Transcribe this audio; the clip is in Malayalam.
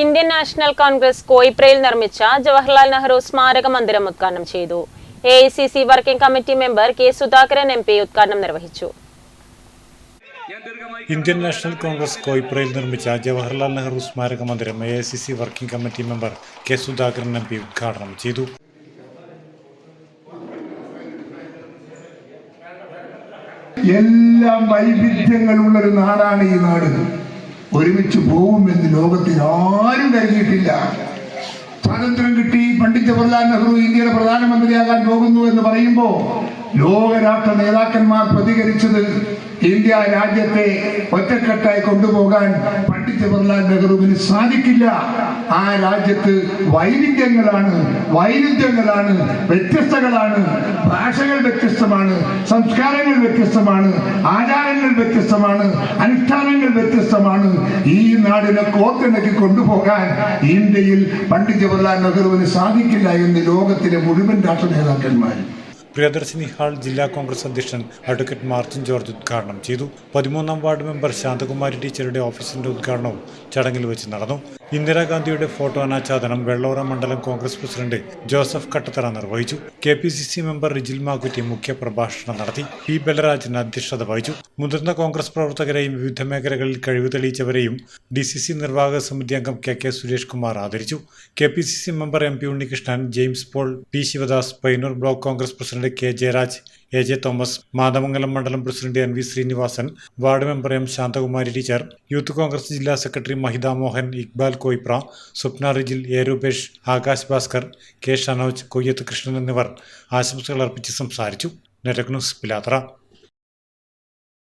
ഇന്ത്യൻ നാഷണൽ കോൺഗ്രസ് കോയിപ്രയിൽ നിർമ്മിച്ച ജവഹർലാൽ നെഹ്റു സ്മാരക മന്ദിരം ഉദ്ഘാടനം ചെയ്തു. A I C C working committee member K Sudhakaran M P ഉദ്ഘാടനം നിർവഹിച്ചു. ഇന്ത്യൻ നാഷണൽ കോൺഗ്രസ് കോയിപ്രയിൽ നിർമ്മിച്ച ജവഹർലാൽ നെഹ്റു സ്മാരക മന്ദിരം A I C C working committee member K Sudhakaran M P ഉദ്ഘാടനം ചെയ്തു. എല്ലാ വൈവിധ്യങ്ങളുള്ള ഒരു നാടാണ് ഈ നാട്. ഒരുമിച്ച് പോകുമെന്ന് ലോകത്തിൽ ആരും കരുതിയിട്ടില്ല. സ്വാതന്ത്ര്യം കിട്ടി പണ്ഡിറ്റ് ജവഹർലാൽ നെഹ്റു ഇന്ത്യയുടെ പ്രധാനമന്ത്രിയാകാൻ പോകുന്നു എന്ന് പറയുമ്പോൾ ലോകരാഷ്ട്ര നേതാക്കന്മാർ പ്രതികരിച്ചത് ഇന്ത്യ രാജ്യത്തെ ഒറ്റക്കെട്ടായി കൊണ്ടുപോകാൻ പണ്ഡിറ്റ് ജവഹർലാൽ നെഹ്റുവിന് സാധിക്കില്ല. ആ രാജ്യത്ത് വൈവിധ്യങ്ങളാണ് വൈരുദ്ധ്യങ്ങളാണ് വ്യത്യസ്തകളാണ് ഭാഷകൾ വ്യത്യസ്തമാണ് സംസ്കാരങ്ങൾ വ്യത്യസ്തമാണ് ആചാരങ്ങൾ വ്യത്യസ്തമാണ് അനുഷ്ഠാനങ്ങൾ വ്യത്യസ്തമാണ്. ഈ നാടിനെ കോർത്തിണക്കി കൊണ്ടുപോകാൻ ഇന്ത്യയിൽ പണ്ഡിറ്റ് ജവഹർലാൽ നെഹ്റുവിന് സാധിക്കില്ല എന്ന് ലോകത്തിലെ മുഴുവൻ രാഷ്ട്ര നേതാക്കന്മാരും പ്രിയദർശിനി ഹാൾ ജില്ലാ കോൺഗ്രസ് അധ്യക്ഷൻ അഡ്വക്കേറ്റ് മാർട്ടിൻ ജോർജ് ഉദ്ഘാടനം ചെയ്തു. പതിമൂന്നാം വാർഡ് മെമ്പർ ശാന്തകുമാരി ടീച്ചറുടെ ഓഫീസിന്റെ ഉദ്ഘാടനവും ചടങ്ങിൽ വെച്ച് നടന്നു. ഇന്ദിരാഗാന്ധിയുടെ ഫോട്ടോ അനാച്ഛാദനം വെള്ളോറ മണ്ഡലം കോൺഗ്രസ് പ്രസിഡന്റ് ജോസഫ് കട്ടത്തറ നിർവഹിച്ചു. K P C C member Rijil Makkutty മുഖ്യ പ്രഭാഷണം നടത്തി. പി ബലരാജൻ അധ്യക്ഷത വഹിച്ചു. മുതിർന്ന കോൺഗ്രസ് പ്രവർത്തകരെയും വിവിധ മേഖലകളിൽ കഴിവ് തെളിയിച്ചവരെയും ഡി സി സി നിർവാഹക സമിതി അംഗം കെ കെ സുരേഷ് കുമാർ ആദരിച്ചു. K P C C member M P Unnikrishnan James Paul P Sivadas Payyannur block Congress president K Jayaraj A J Thomas Mathamangalam മണ്ഡലം president N V Sreenivasan ward member M Santhakumari teacher youth Congress ജില്ലാ secretary Mahitha Mohan Iqbal Koyipra Swapna Rijil A Rupesh Akash Bhaskar K Shanoj Koyyath Krishnan എന്നിവർ ആശംസകൾ അർപ്പിച്ച് സംസാരിച്ചു. നെറ്റക് ന്യൂസ് പിലാത്ര